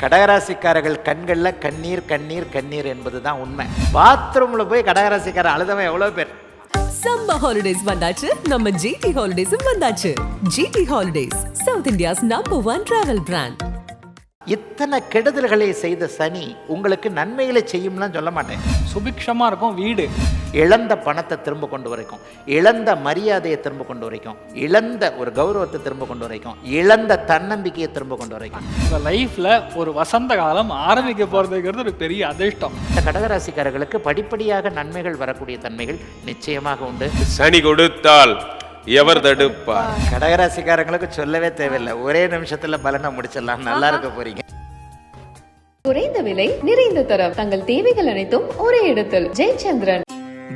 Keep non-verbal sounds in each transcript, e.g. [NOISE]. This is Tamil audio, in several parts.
கடகராசிக்காரர்கள் கண்களில் கண்ணீர் கண்ணீர் கண்ணீர் என்பது தான் உண்மை. பாத்ரூமில் போய் கடகராசிக்கார அழுதவன் எவ்வளோ பேர்? சம்ம ஹாலிடேஸ் வந்தாச்சு. நம்ம ஜிடி ஹாலிடேஸும் வந்தாச்சு. GT holidays South India's number one travel brand இத்தனை கெடுதல்களை செய்த சனி உங்களுக்கு நன்மைகளை செய்யும்லாம் சொல்ல மாட்டேன். சுபிக்ஷமாக இருக்கும் வீடு. இழந்த பணத்தை திரும்ப கொண்டு வரைக்கும் இழந்த மரியாதையை திரும்ப கொண்டு வரைக்கும் இழந்த ஒரு கௌரவத்தை திரும்ப கொண்டு வரைக்கும் இழந்த தன்னம்பிக்கையை திரும்ப கொண்டு வரைக்கும். உங்கள் லைஃப்பில் ஒரு வசந்த காலம் ஆரம்பிக்க போகிறதுங்கிறது ஒரு பெரிய அதிர்ஷ்டம். இந்த கடகராசிக்காரர்களுக்கு படிப்படியாக நன்மைகள் வரக்கூடிய தன்மைகள் நிச்சயமாக உண்டு. சனி கொடுத்தால் எவர் தடுப்பார் கடகராசிக்காரங்களுக்கு சொல்லவே தேவையில்லை. ஒரே நிமிஷத்துல பலனை முடிச்சிடலாம். நல்லா இருக்க போறீங்க. குறைந்த விலை நிறைந்த தரம். தங்கள் தேவைகள் அனைத்தும் ஒரே இடத்தில். ஜெயச்சந்திரன்.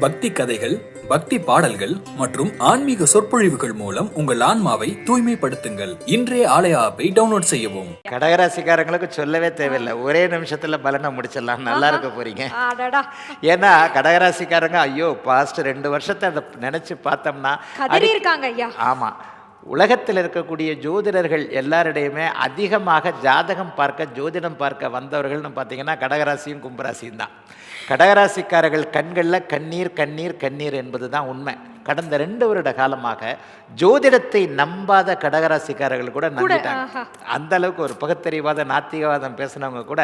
பக்தி கதைகள் பக்தி பாடல்கள் மற்றும் ஆன்மீக சொற்பொழிவுகள் மூலம் உங்கள் ஆன்மாவை தூய்மைப்படுத்துங்கள். இன்றைய ஆலய ஆப்பை டவுன்லோட் செய்யவும். கடகராசிக்காரங்களுக்கு சொல்லவே தேவையில்லை. ஒரே நிமிஷத்துல பலனை முடிச்சிடலாம். நல்லா இருக்க போறீங்க. ஏன்னா கடகராசிக்காரங்க ஐயோ பாஸ்ட் ரெண்டு வருஷத்தை அதை நினைச்சு பார்த்தோம்னா இருக்காங்க ஐயா. ஆமா. உலகத்தில் இருக்கக்கூடிய ஜோதிடர்கள் எல்லாரிடையுமே அதிகமாக ஜாதகம் பார்க்க ஜோதிடம் பார்க்க வந்தவர்கள்னு பார்த்தீங்கன்னா கடகராசியும் கும்பராசியும் தான். கடகராசிக்காரர்கள் கண்களில் கண்ணீர் கண்ணீர் கண்ணீர் என்பது தான் உண்மை. கடந்த ரெண்டு வருட காலமாக ஜோதிடத்தை நம்பாத கடகராசிக்காரர்கள் கூட நம்பிட்டாங்க. அந்த அளவுக்கு ஒரு பகுத்தறிவாத நாத்திகவாதம் பேசினவங்க கூட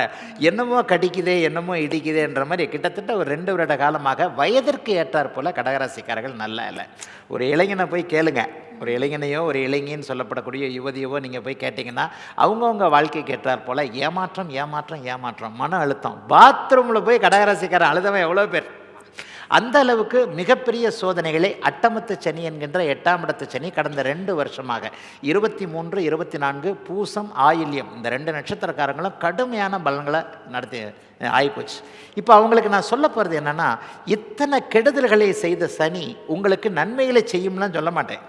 என்னமோ கடிக்குதே என்னமோ இடிக்குதேன்ற மாதிரி கிட்டத்தட்ட ஒரு ரெண்டு வருட காலமாக வயதிற்கு ஏற்றாற் போல கடகராசிக்காரர்கள் நல்லா இல்லை. ஒரு இளைஞனை போய் கேளுங்க. ஒரு இளைஞனையோ ஒரு இளைஞன்னு சொல்லப்படக்கூடிய யுவதியவோ நீங்கள் போய் கேட்டிங்கன்னா அவங்கவுங்க வாழ்க்கைக்கு ஏற்றார் போல் ஏமாற்றம் ஏமாற்றம் ஏமாற்றம் மன அழுத்தம். பாத்ரூமில் போய் கடகராசிக்காரன் அழுதவன் எவ்வளோ பேர்? அந்த அளவுக்கு மிகப்பெரிய சோதனைகளை அட்டமத்து சனி என்கின்ற எட்டாம் இடத்து சனி கடந்த ரெண்டு வருஷமாக. இருபத்தி மூன்று இருபத்தி நான்கு பூசம் ஆயில்யம். இந்த ரெண்டு நட்சத்திரக்காரங்களும் கடுமையான பலன்களை நடத்தி ஆகிப்போச்சு இப்போ அவங்களுக்கு நான் சொல்ல போகிறது என்னென்னா இத்தனை கெடுதல்களை செய்த சனி உங்களுக்கு நன்மைகளை செய்யும்லாம் சொல்ல மாட்டேன்.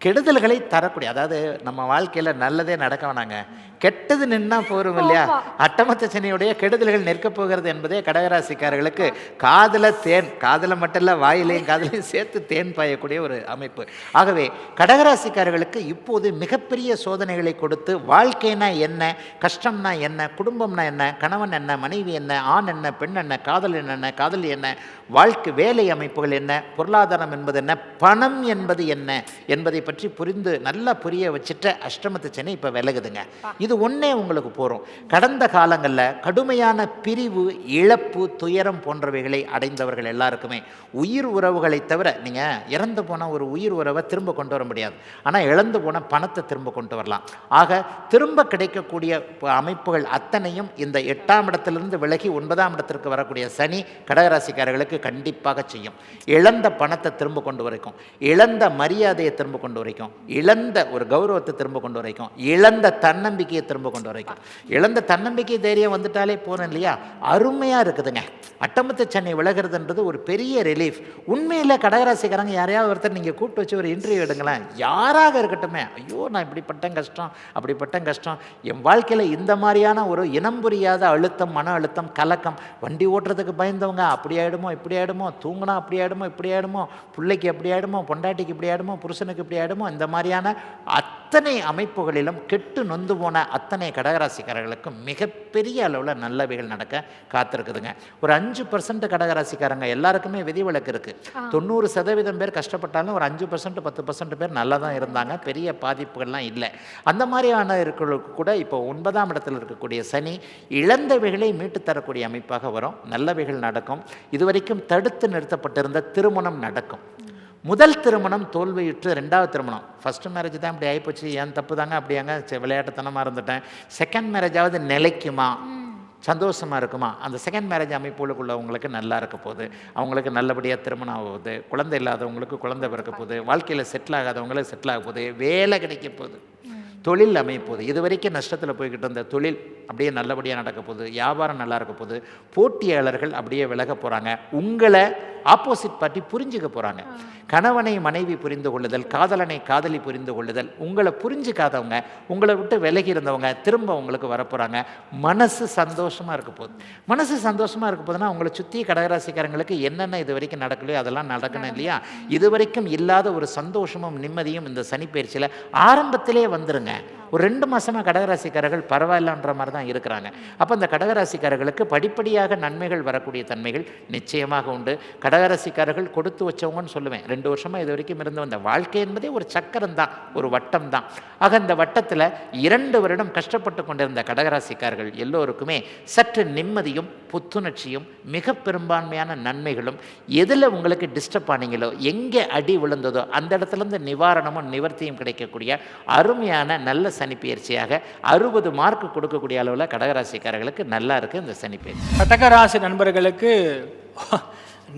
கெடுதல்களை தரக்கூடிய அதாவது நம்ம வாழ்க்கையில் நல்லதே நடக்க வேணாங்க. கெட்டது நின்னா போரும் இல்லையா? அட்டமத்த சனியுடைய கெடுதல்கள் நிற்கப் போகிறது என்பதே கடகராசிக்காரர்களுக்கு காதில் தேன் காதில் மட்டும் இல்லை வாயிலையும் காதிலையும் சேர்த்து தேன் பாயக்கூடிய ஒரு அமைப்பு. ஆகவே கடகராசிக்காரர்களுக்கு இப்போது மிகப்பெரிய சோதனைகளை கொடுத்து வாழ்க்கைனா என்ன கஷ்டம்னா என்ன குடும்பம்னா என்ன கணவன் என்ன மனைவி என்ன ஆண் என்ன பெண் என்ன காதல் என்ன காதலி என்ன வாழ்க்கை வேலை அமைப்புகள் என்ன பொருளாதாரம் என்பது என்ன பணம் என்பது என்ன என்பதை பற்றி புரிந்து நல்லா புரிய வச்சுட்ட அஷ்டமத்து சனி இப்போ விலகுதுங்க. இது ஒன்றே உங்களுக்கு போகிறோம் கடந்த காலங்களில் கடுமையான பிரிவு இழப்பு துயரம் போன்றவைகளை அடைந்தவர்கள் எல்லாருக்குமே உயிர் உறவுகளை தவிர நீங்கள் இறந்து போன ஒரு உயிர் உறவை திரும்ப கொண்டு வர முடியாது. ஆனால் இழந்து போன பணத்தை திரும்ப கொண்டு வரலாம். ஆக திரும்ப கிடைக்கக்கூடிய அமைப்புகள் அத்தனையும் இந்த எட்டாம் இடத்திலிருந்து விலகி ஒன்பதாம் இடத்திற்கு வரக்கூடிய சனி கடகராசிக்காரர்களுக்கு கண்டிப்பாக செய்யும். இழந்த பணத்தை திரும்ப கொண்டு வரைக்கும் இழந்த மரியாதையை திரும்ப கொண்டு வரைக்கும் இழந்த ஒரு கௌரவத்தை திரும்ப கொண்டு வரைக்கும் இழந்த தன்னம்பிக்கை தன்னம்பிக்கையை திரும்ப கொண்டு வரைக்கும் இழந்த தன்னம்பிக்கை தைரியம் வந்துட்டாலே போனோம் இல்லையா? அருமையாக இருக்குதுங்க. அட்டமத்து சென்னை விலகிறதுன்றது ஒரு பெரிய ரிலீஃப் உண்மையில் கடகராசிக்காரங்க யாரையாவது ஒருத்தர் நீங்கள் கூப்பிட்டு வச்சு ஒரு இன்டர்வியூ எடுங்களேன். யாராக இருக்கட்டுமே ஐயோ நான் இப்படிப்பட்டேன் கஷ்டம் அப்படிப்பட்டேன் கஷ்டம். என் வாழ்க்கையில் இந்த மாதிரியான ஒரு இனம் புரியாத அழுத்தம் மன அழுத்தம் கலக்கம். வண்டி ஓட்டுறதுக்கு பயந்தவங்க அப்படி ஆயிடுமோ இப்படி ஆயிடுமோ தூங்கினா அப்படி ஆகிடுமோ இப்படி ஆகிடுமோ பிள்ளைக்கு எப்படி ஆயிடுமோ பொண்டாட்டிக்கு இப்படி ஆயிடுமோ புருஷனுக்கு இப்படி ஆயிடுமோ இந்த மாதிரியான அத்தனை அமைப்புகளிலும் கெட்டு நொந்து போன அத்தனை கடகராசிக்காரர்களுக்கும் மிகப்பெரிய அளவில் நல்லவைகள் நடக்க காத்திருக்குதுங்க. ஒரு அஞ்சு பர்சன்ட் கடகராசிக்காரங்க எல்லாருக்குமே விதிவிலக்கு இருக்குது தொண்ணூறு சதவீதம் பேர் கஷ்டப்பட்டாலும் ஒரு அஞ்சு பர்சன்ட் பத்து பர்சன்ட் பேர் நல்லா தான் இருந்தாங்க. பெரிய பாதிப்புகள்லாம் இல்லை. அந்த மாதிரியான இருக்கிறவங்களுக்கு கூட இப்போ ஒன்பதாம் இடத்தில் இருக்கக்கூடிய சனி இழந்தவைகளை மீட்டு தரக்கூடிய அமைப்பாக வரும். நல்லவைகள் நடக்கும். இதுவரைக்கும் தடுத்து நிறுத்தப்பட்டிருந்த திருமணம் நடக்கும். முதல் திருமணம் தோல்வியுற்று ரெண்டாவது திருமணம். ஃபஸ்ட்டு மேரேஜ் தான் இப்படி ஆகிப்போச்சு ஏன் தப்பு தாங்க அப்படியாங்க விளையாட்டுத்தனமாக இருந்துட்டேன். செகண்ட் மேரேஜாவது நிலைக்குமா? சந்தோஷமாக இருக்குமா? அந்த செகண்ட் மேரேஜ் அமைப்புகளுக்குள்ளவங்களுக்கு நல்லா இருக்க போகுது. அவங்களுக்கு நல்லபடியாக திருமணம் ஆகுது குழந்தை இல்லாதவங்களுக்கு குழந்தை பிறக்க போகுது. வாழ்க்கையில் செட்டில் ஆகாதவங்களுக்கு செட்டில் ஆக போகுது. வேலை கிடைக்க போகுது. தொழில் அமைப்போகுது இது வரைக்கும் நஷ்டத்தில் போய்கிட்டு இருந்த தொழில் அப்படியே நல்லபடியாக நடக்க போகுது. வியாபாரம் நல்லா இருக்க போகுது. போட்டியாளர்கள் அப்படியே விலக போகிறாங்க உங்களை ஆப்போசிட் பார்ட்டி புரிஞ்சுக்க போகிறாங்க கணவனை மனைவி புரிந்து கொள்ளுதல் காதலனை காதலி புரிந்து கொள்ளுதல் உங்களை புரிஞ்சுக்காதவங்க உங்களை விட்டு விலகி இருந்தவங்க திரும்ப உங்களுக்கு வரப்போகிறாங்க மனசு சந்தோஷமாக இருக்க போகுது. மனசு சந்தோஷமாக இருக்க போகுதுன்னா உங்களை சுற்றி கடகராசிக்காரங்களுக்கு என்னென்ன இது வரைக்கும் நடக்கலையோ அதெல்லாம் நடக்கணும் இல்லையா? இது வரைக்கும் இல்லாத ஒரு சந்தோஷமும் நிம்மதியும் இந்த சனி பயிற்சியில் ஆரம்பத்திலே வந்துருங்க. ஒரு ரெண்டு மாசமா கடகராசிக்காரர்கள் பரவாயில்லன்ற மாதிரி தான் இருக்கிறாங்க. அப்போ இந்த கடகராசிக்காரர்களுக்கு படிப்படியாக நன்மைகள் வரக்கூடிய தன்மைகள் நிச்சயமாக உண்டு. கடகராசிக்காரர்கள் கொடுத்து வச்சவங்கன்னு சொல்லுவேன். ரெண்டு வருஷமா இது வரைக்கும் இருந்து வந்த வாழ்க்கை என்பதே ஒரு சக்கரம் தான் ஒரு வட்டம் தான் ஆக இந்த வட்டத்தில் இரண்டு வருடம் கஷ்டப்பட்டு கொண்டிருந்த கடகராசிக்காரர்கள் எல்லோருக்குமே சற்று நிம்மதியும் புத்துணர்ச்சியும் மிக பெரும்பான்மையான நன்மைகளும் எதில் உங்களுக்கு டிஸ்டர்ப் ஆனீங்களோ எங்கே அடி விழுந்ததோ அந்த இடத்துலேருந்து நிவாரணமும் நிவர்த்தியும் கிடைக்கக்கூடிய அருமையான நல்ல சனிப்பெயர்ச்சியாக அறுபது மார்க் கொடுக்கக்கூடிய அளவில் கடகராசிக்காரர்களுக்கு நல்லா இருக்குது இந்த சனிப்பெயர்ச்சி. கடகராசி நண்பர்களுக்கு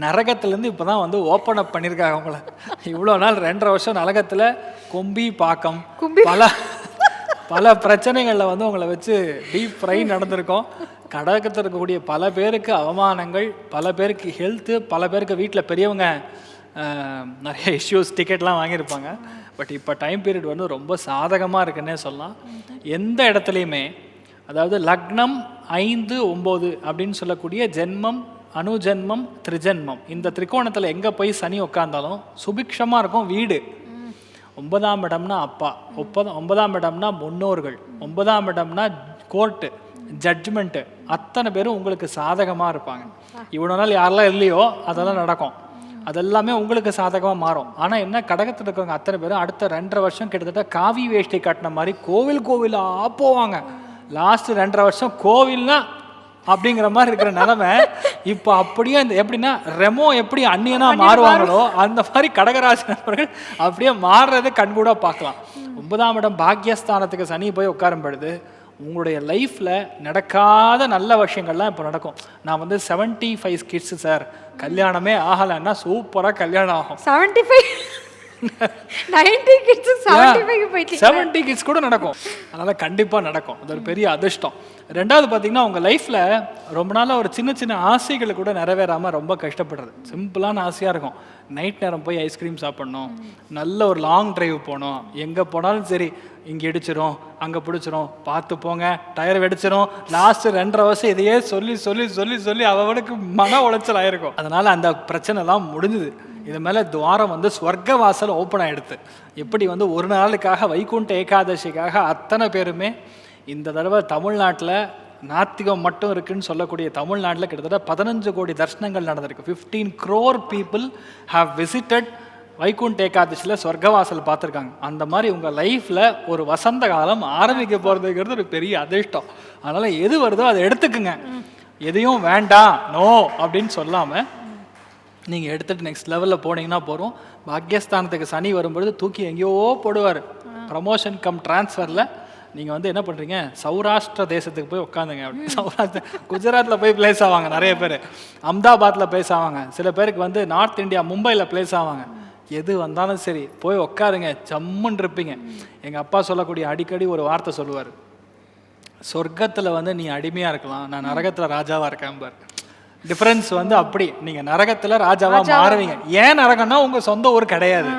நரகத்துலேருந்து இப்போ தான் வந்து ஓப்பன் அப் பண்ணியிருக்காங்க அவங்கள. இவ்வளோ நாள் ரெண்டரை வருஷம் நரகத்தில் கொம்பி பாக்கம். பல பல பிரச்சனைகளில் வந்து உங்களை வச்சு டீப் ஃப்ரை நடந்திருக்கோம். கடகத்தில் இருக்கக்கூடிய பல பேருக்கு அவமானங்கள் பல பேருக்கு ஹெல்த்து பல பேருக்கு வீட்டில் பெரியவங்க நிறைய இஷ்யூஸ் டிக்கெட்லாம் வாங்கியிருப்பாங்க. பட் இப்போ டைம் பீரியட் வந்து ரொம்ப சாதகமாக இருக்குன்னே சொல்லலாம். எந்த இடத்துலையுமே அதாவது லக்னம் ஐந்து ஒம்பது அப்படின்னு சொல்லக்கூடிய ஜென்மம் அனுஜென்மம் திரிஜென்மம். இந்த திரிகோணத்தில் எங்கே போய் சனி உட்காந்தாலும் சுபிக்ஷமாக இருக்கும் வீடு. ஒன்பதாம் இடம்னா அப்பா ஒன்பது ஒன்பதாம் இடம்னா முன்னோர்கள் ஒன்பதாம் இடம்னா கோர்ட்டு ஜட்ஜ்மெண்ட்டு அத்தனை பேரும் உங்களுக்கு சாதகமாக இருப்பாங்க. இவ்வளோ நாள் யாரெல்லாம் இல்லையோ அதெல்லாம் நடக்கும். அதெல்லாமே உங்களுக்கு சாதகமாக மாறும். ஆனால் என்ன கடகத்தில் இருக்கவங்க அத்தனை பேரும் அடுத்த ரெண்டரை வருஷம் கிட்டத்தட்ட காவி வேஷ்டி கட்டின மாதிரி கோவில் கோவிலாக போவாங்க. லாஸ்ட் ரெண்டரை வருஷம் கோவில்னா அப்படிங்கிற மாதிரி இருக்கிற நிலைமை இப்போ அப்படியே இந்த எப்படின்னா ரெமோ எப்படி அந்நியனா மாறுவாங்களோ அந்த மாதிரி கடகராசி நண்பர்கள் அப்படியே மாறுறதை கண்கூட பார்க்கலாம். ஒன்பதாம் இடம் பாக்கியஸ்தானத்துக்கு சனி போய் உட்காரும் பொழுது உங்களுடைய லைஃப்பில் நடக்காத நல்ல விஷயங்கள்லாம் இப்போ நடக்கும். நான் வந்து செவன்ட்டி ஃபைவ் கிட்ஸு சார் கல்யாணமே ஆகலைன்னா சூப்பராக கல்யாணம் ஆகும். செவன்டி ஃபைவ் செவன்டி கிட்ஸ் கூட நடக்கும். அதனால கண்டிப்பாக நடக்கும். அது ஒரு பெரிய அதிர்ஷ்டம். ரெண்டாவது பார்த்தீங்கன்னா உங்கள் லைஃப்பில் ரொம்ப நாளாக ஒரு சின்ன சின்ன ஆசைகள் கூட நிறைவேறாமல் ரொம்ப கஷ்டப்படுறது. சிம்பிளான ஆசையாக இருக்கும். நைட் நேரம் போய் ஐஸ்கிரீம் சாப்பிட்ணும். நல்ல ஒரு லாங் டிரைவ் போகணும். எங்கே போனாலும் சரி இங்கே இடிச்சிரும் அங்கே பிடிச்சிரும். பார்த்து போங்க டயர் வெடிச்சிரும். லாஸ்ட்டு ரெண்டரை வருஷம் இதையே சொல்லி சொல்லி சொல்லி சொல்லி அவனுக்கு மன உளைச்சல் ஆயிருக்கும். அதனால் அந்த பிரச்சனைலாம் முடிஞ்சுது. இது மேலே துவாரம் வந்து ஸ்வர்க்க வாசல் ஓப்பன் ஆகிடுது எப்படி வந்து ஒரு நாளுக்காக வைகுண்ட ஏகாதசிக்காக அத்தனை பேருமே இந்த தடவை தமிழ்நாட்டில் நாத்திகம் மட்டும் இருக்குன்னு சொல்லக்கூடிய தமிழ்நாட்டில் கிட்டத்தட்ட பதினஞ்சு கோடி தர்ஷனங்கள் நடந்திருக்கு. Fifteen crore people have visited Vaikunta ஏகாதசியில் சொர்க்கவாசல் பார்த்துருக்காங்க. அந்த மாதிரி உங்கள் லைஃப்பில் ஒரு வசந்த காலம் ஆரம்பிக்க போகிறதுங்கிறது ஒரு பெரிய அதிர்ஷ்டம். அதனால் எது வருதோ அதை எடுத்துக்குங்க. எதையும் வேண்டாம் நோ அப்படின்னு சொல்லாமல் நீங்கள் எடுத்துகிட்டு நெக்ஸ்ட் லெவலில் போனீங்கன்னா போகிறோம் பாக்கியஸ்தானத்துக்கு சனி வரும்பொழுது தூக்கி எங்கேயோ போடுவார். ப்ரமோஷன் கம் ட்ரான்ஸ்ஃபரில் நீங்கள் வந்து என்ன பண்ணுறீங்க சௌராஷ்டிர தேசத்துக்கு போய் உட்காந்துங்க. அப்படின்னு சௌராஷ்டிர குஜராத்தில் போய் பிளேஸ் ஆவாங்க நிறைய பேர். அம்தாபாத்தில் பிளேஸ் ஆவாங்க. சில பேருக்கு வந்து நார்த் இந்தியா மும்பையில் பிளேஸ் ஆவாங்க. எது வந்தாலும் சரி போய் உட்காருங்க. ஜம்முன்னு இருப்பீங்க. எங்கள் அப்பா சொல்லக்கூடிய அடிக்கடி ஒரு வார்த்தை சொல்லுவார். சொர்க்கத்தில் வந்து நீ அடிமையாக இருக்கலாம். நான் நரகத்தில் ராஜாவாக இருக்கேன் பாரு. டிஃப்ரென்ஸ் வந்து அப்படி. நீங்கள் நரகத்தில் ராஜாவா மாறுவீங்க. ஏன் நரகம்னா உங்கள் சொந்த ஊர் கிடையாது.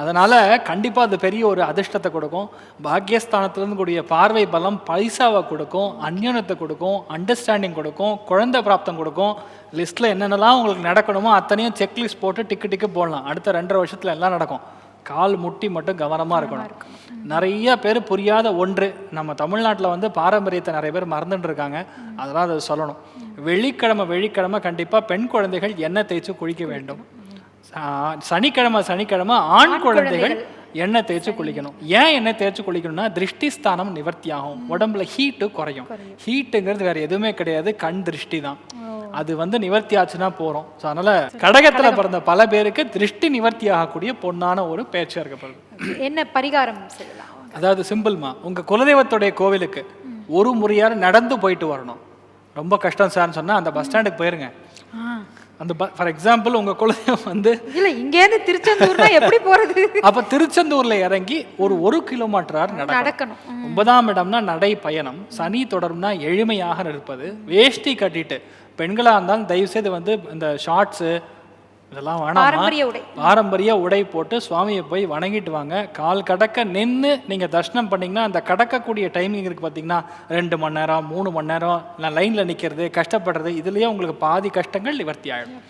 அதனால கண்டிப்பாக அது பெரிய ஒரு அதிர்ஷ்டத்தை கொடுக்கும். பாக்கியஸ்தானத்திலிருந்து கூடிய பார்வை பலம் பைசாவை கொடுக்கும். அந்யோனத்தை கொடுக்கும். அண்டர்ஸ்டாண்டிங் கொடுக்கும். குழந்தை பிராப்தம் கொடுக்கும். லிஸ்ட்டில் என்னென்னலாம் உங்களுக்கு நடக்கணுமோ அத்தனையும் செக்லிஸ்ட் போட்டு டிக்கு டிக்கு போடலாம். அடுத்த ரெண்டரை வருஷத்தில் எல்லாம் நடக்கும். கால் முட்டி மட்டும் கவனமாக இருக்கணும். நிறைய பேர் புரியாத ஒன்று நம்ம தமிழ்நாட்டில் வந்து பாரம்பரியத்தை நிறைய பேர் மறந்துட்டு இருக்காங்க. அதெல்லாம் அதை சொல்லணும். வெள்ளிக்கிழமை வெள்ளிக்கிழமை கண்டிப்பாக பெண் குழந்தைகள் எண்ணெய் தேய்ச்சி குளிக்க வேண்டும். சனிக்கிழமை சனிக்கிழமை ஆண் குழந்தைகள் எண்ணெய் தேய்ச்சி குளிக்கணும். ஏன் எண்ணெய் தேய்ச்சி குளிக்கணும்னா திருஷ்டி ஸ்தானம் நிவர்த்தி ஆகும் உடம்புல ஹீட்டு குறையும். ஹீட்டுங்கிறது வேற எதுவுமே கிடையாது. கண் திருஷ்டி தான் அது வந்து நிவர்த்தி ஆச்சுன்னா போகிறோம் ஸோ அதனால கடகத்தில் பிறந்த பல பேருக்கு திருஷ்டி நிவர்த்தி ஆகக்கூடிய பொன்னான ஒரு பேச்சாக இருக்கப்படுது என்ன பரிகாரம் செய்யலாம்? அதாவது சிம்பிள்மா உங்க குலதெய்வத்துடைய கோவிலுக்கு ஒரு முறையாவது நடந்து போயிட்டு வரணும். ரொம்ப கஷ்டம் சார்னு சொன்னா அந்த பஸ் ஸ்டாண்டுக்கு போயிருங்க. அந்த ஃபார் எக்ஸாம்பிள் உங்க குலதெய்வம் வந்து இல்ல இங்கேருந்து திருச்செந்தூர்னா எப்படி போறது? அப்ப திருச்செந்தூர்ல இறங்கி ஒரு ஒரு கிலோமீட்டர் நடக்கணும். ஒன்பதாம் இடம்னா நடை பயணம் சனி தொடர்னா எளிமையாக இருப்பது வேஷ்டி கட்டிட்டு பெண்களாக இருந்தாலும் தயவு செய்து வந்து இந்த ஷார்ட்ஸு இதெல்லாம் வேணாம்? பாரம்பரிய உடை. பாரம்பரிய உடை போட்டு சுவாமியை போய் வணங்கிட்டு வாங்க. கால் கடக்க நின்று நீங்கள் தரிசனம் பண்ணீங்கன்னா அந்த கடக்கக்கூடிய டைமிங் இருக்கு பார்த்தீங்கன்னா ரெண்டு மணி நேரம் மூணு மணி நேரம் நான் லைனில் நிற்கிறது கஷ்டப்படுறது இதுலேயே உங்களுக்கு பாதி கஷ்டங்கள் நிவர்த்தி ஆகிடும்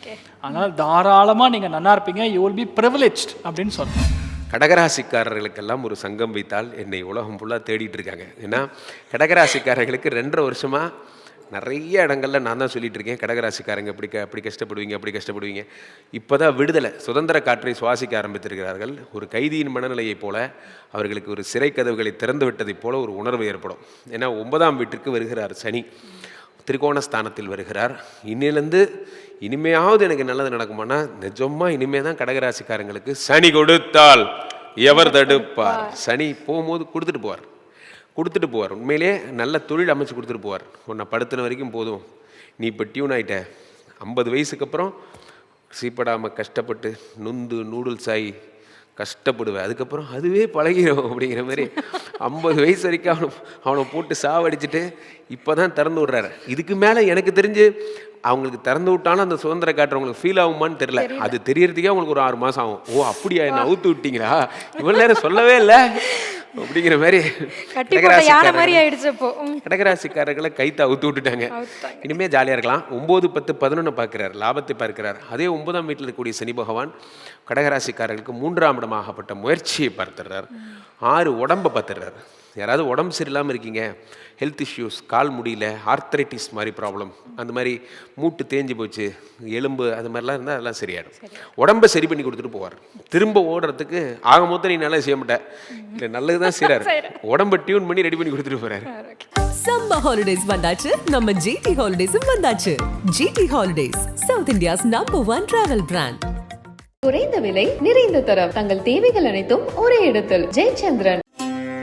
அதனால் தாராளமாக நீங்கள் நல்லா இருப்பீங்க யூ வில் பி ப்ரிவிலேஜ்ட் அப்படின்னு சொல்லணும். கடகராசிக்காரர்களுக்கெல்லாம் ஒரு சங்கம் வைத்தால் என்னை உலகம் ஃபுல்லாக தேடிட்டு இருக்காங்க. ஏன்னா கடகராசிக்காரர்களுக்கு ரெண்டரை வருஷமா நிறைய இடங்கள்ல நான் தான் சொல்லிட்டு இருக்கேன். கடகராசிக்காரங்க இப்படி க அப்படி கஷ்டப்படுவீங்க அப்படி கஷ்டப்படுவீங்க. இப்போ தான் விடுதலை சுதந்திர காற்றை சுவாசிக்க ஆரம்பித்திருக்கிறார்கள். ஒரு கைதியின் மனநிலையைப் போல அவர்களுக்கு ஒரு சிறை கதவுகளை திறந்து விட்டதைப் போல ஒரு உணர்வு ஏற்படும். ஏன்னா ஒன்பதாம் வீட்டிற்கு வருகிறார் சனி. திரிகோணஸ்தானத்தில் வருகிறார். இன்னிலேருந்து இனிமையாவது எனக்கு நல்லது நடக்குமானா நிஜமா இனிமே தான் கடகராசிக்காரங்களுக்கு சனி கொடுத்தால் எவர் தடுப்பார். சனி போகும்போது கொடுத்துட்டு போவார். கொடுத்துட்டு போவார். உண்மையிலே நல்ல தொழில் அமைச்சு கொடுத்துட்டு போவார். உன்னை படுத்தின வரைக்கும் போதும். நீ இப்போ டியூன் ஆயிட்ட. ஐம்பது வயசுக்கு அப்புறம் சீப்படாமல் கஷ்டப்பட்டு நொந்து நூடுல்ஸ் ஆகி கஷ்டப்படுவேன் அதுக்கப்புறம் அதுவே பழகிடும் அப்படிங்கிற மாதிரி ஐம்பது வயசு வரைக்கும் அவனை அவனை போட்டு சாவடிச்சிட்டு இப்போ தான் திறந்து விடுறாரு. இதுக்கு மேலே எனக்கு தெரிஞ்சு அவங்களுக்கு திறந்து விட்டாலும் அந்த சுதந்திர காற்று அவங்களுக்கு ஃபீல் ஆகுமான்னு தெரியல. அது தெரியறதுக்கே அவங்களுக்கு ஒரு ஆறு மாதம் ஆகும். ஓ அப்படியா? என்ன அவுத்து விட்டீங்களா? இவ்வளோ நேரம் சொல்லவே இல்லை. அப்படிங்கிற மாதிரி கடகராசிக்காரர்கள் கைத்தை அவுத்து விட்டுட்டாங்க. இனிமே ஜாலியாக இருக்கலாம். ஒம்பது பத்து பதினொன்று பார்க்கிறார். லாபத்தை பார்க்கிறார். அதே ஒன்பதாம் வீட்டில் இருக்கக்கூடிய சனி பகவான் கடகராசிக்காரர்களுக்கு மூன்றாம் இடமாகப்பட்ட முயற்சியை பார்த்துடுறார். ஆறு உடம்பை பார்த்துடுறார். யாராவது உடம்பு சரியில்லாமல் இருக்கீங்க ஹெல்த் இஷ்யூஸ் கால் முடியல ஆர்த்தரைட்டிஸ் மாதிரி ப்ராப்ளம் அந்த மாதிரி மூட்டு தேஞ்சு போச்சு எலும்பு அது மாதிரிலாம் இருந்தால் அதெல்லாம் சரியாயிடும். உடம்பை சரி பண்ணி கொடுத்துட்டு போவார். திரும்ப ஓடுறதுக்கு ஆக மொத்தம் நீ நல்லா செய்ய மாட்டேன் இல்லை நல்லது தான் செய்கிறார் [LAUGHS] உடம்பை டியூன் பண்ணி ரெடி பண்ணி கொடுத்துட்டு போகிறாரு சம்மர் ஹாலிடேஸ் வந்தாச்சு. நம்ம ஜிடி ஹாலிடேஸும் வந்தாச்சு. GT holidays South India's number one travel brand குறைந்த விலை நிறைந்த தரம். தங்கள் தேவைகள் அனைத்தும் ஒரே இடத்தில். ஜெயச்சந்திரன்.